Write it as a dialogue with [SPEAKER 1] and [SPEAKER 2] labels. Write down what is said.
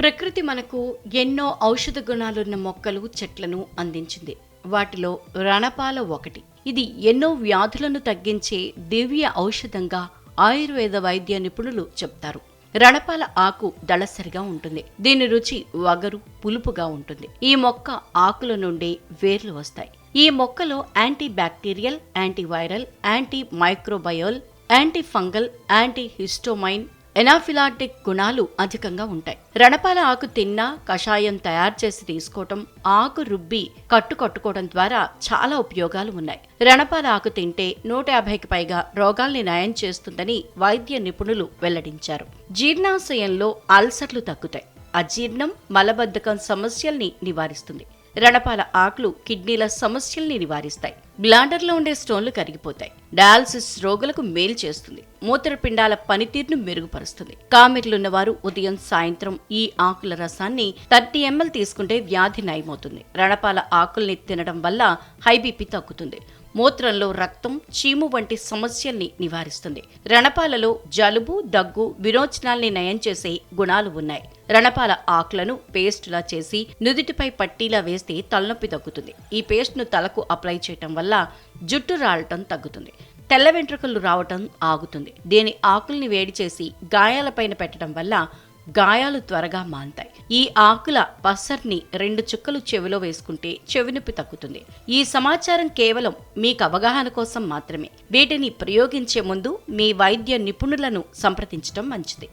[SPEAKER 1] ప్రకృతి మనకు ఎన్నో ఔషధ గుణాలున్న మొక్కలు చెట్లను అందించింది. వాటిలో రణపాల ఒకటి. ఇది ఎన్నో వ్యాధులను తగ్గించే దివ్య ఔషధంగా ఆయుర్వేద వైద్య నిపుణులు చెప్తారు. రణపాల ఆకు దళసరిగా ఉంటుంది. దీని రుచి వగరు పులుపుగా ఉంటుంది. ఈ మొక్క ఆకుల నుండి వేర్లు వస్తాయి. ఈ మొక్కలో anti bacterial antiviral anti microbial anti fungal anti histamine anaphylactic గుణాలు అధికంగా ఉంటాయి. రణపాల ఆకు తిన్నా కషాయం తయారు చేసి తీసుకోవటం ఆకు రుబ్బి కట్టు కట్టుకోవడం ద్వారా చాలా ఉపయోగాలు ఉన్నాయి. రణపాల ఆకు తింటే నూట యాభైకి పైగా రోగాల్ని నయం చేస్తుందని వైద్య నిపుణులు వెల్లడించారు. జీర్ణాశయంలో అల్సర్లు తగ్గుతాయి. అజీర్ణం మలబద్ధకం సమస్యల్ని నివారిస్తుంది. రణపాల ఆకులు కిడ్నీల సమస్యల్ని నివారిస్తాయి. బ్లాండర్లో ఉండే స్టోన్లు కరిగిపోతాయి. డయాలసిస్ రోగులకు మేలు చేస్తుంది. మూత్రపిండాల పనితీరును మెరుగుపరుస్తుంది. కామెర్లున్న వారు ఉదయం సాయంత్రం ఈ ఆకుల రసాన్ని థర్టీ ఎంఎల్ తీసుకుంటే వ్యాధి నయమవుతుంది. రణపాల ఆకుల్ని తినడం వల్ల హైబీపీ తగ్గుతుంది. మూత్రంలో రక్తం చీము వంటి సమస్యల్ని నివారిస్తుంది. రణపాలలో జలుబు దగ్గు విరోచనాల్ని నయం చేసే గుణాలు ఉన్నాయి. రణపాల ఆకులను పేస్టులా చేసి నుదుటిపై పట్టీలా వేస్తే తలనొప్పి తగ్గుతుంది. ఈ పేస్ట్ను తలకు అప్లై చేయటం వల్ల జుట్టు రాలటం తగ్గుతుంది. తెల్ల వెంట్రుకలు రావటం ఆగుతుంది. దీని ఆకుల్ని వేడి చేసి గాయాలపైన పెట్టడం వల్ల గాయాలు త్వరగా మాంతాయి. ఈ ఆకుల పసర్ని రెండు చుక్కలు చెవిలో వేసుకుంటే చెవినొప్పి తగ్గుతుంది. ఈ సమాచారం కేవలం మీకు అవగాహన కోసం మాత్రమే. వీటిని ప్రయోగించే ముందు మీ వైద్య నిపుణులను సంప్రదించడం మంచిది.